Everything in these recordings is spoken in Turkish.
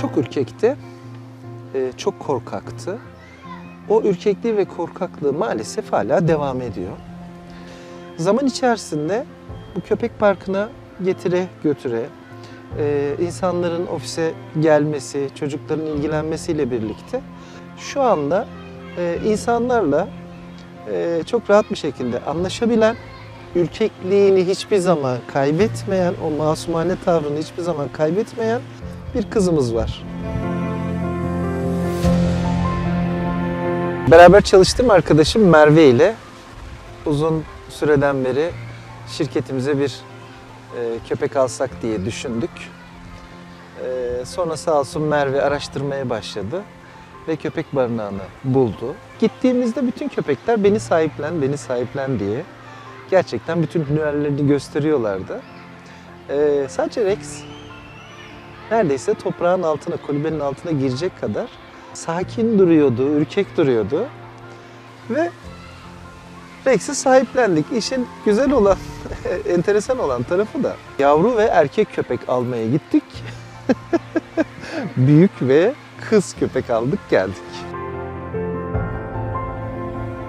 Çok ürkekti, e, çok korkaktı. O ürkekliği ve korkaklığı maalesef hala devam ediyor. Zaman içerisinde bu köpek parkına getire götüre, e, insanların ofise gelmesi, çocukların ilgilenmesiyle birlikte şu anda e, insanlarla çok rahat bir şekilde anlaşabilen, ürkekliğini hiçbir zaman kaybetmeyen, o masumane tavrını hiçbir zaman kaybetmeyen bir kızımız var. Beraber çalıştığım arkadaşım Merve ile uzun süreden beri şirketimize bir e, köpek alsak diye düşündük. E, sonra sağ olsun Merve araştırmaya başladı ve köpek barınağını buldu. Gittiğimizde bütün köpekler beni sahiplen, beni sahiplen diye gerçekten bütün hünerlerini gösteriyorlardı. E, sadece Rex neredeyse toprağın altına, kulübenin altına girecek kadar sakin duruyordu, ürkek duruyordu. Ve Rex'i sahiplendik. İşin güzel olan, enteresan olan tarafı da yavru ve erkek köpek almaya gittik. Büyük ve kız köpek aldık geldik.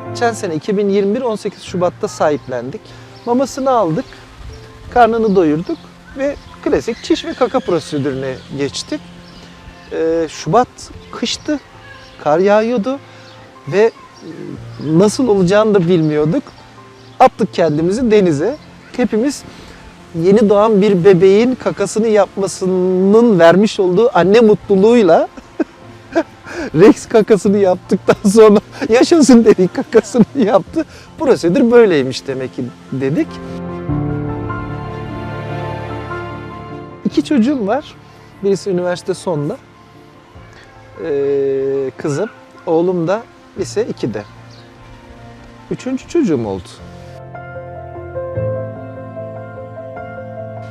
Geçen sene 2021 18 Şubat'ta sahiplendik. Mamasını aldık, karnını doyurduk ve klasik çiş ve kaka prosedürüne geçtik. Ee, Şubat kıştı, kar yağıyordu ve e, nasıl olacağını da bilmiyorduk. Attık kendimizi denize. Hepimiz yeni doğan bir bebeğin kakasını yapmasının vermiş olduğu anne mutluluğuyla Rex kakasını yaptıktan sonra yaşasın dedik kakasını yaptı. Prosedür böyleymiş demek ki dedik. İki çocuğum var. Birisi üniversite sonunda. Ee, kızım. Oğlum da lise 2'de. Üçüncü çocuğum oldu.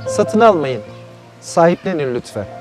Satın almayın. Sahiplenin lütfen.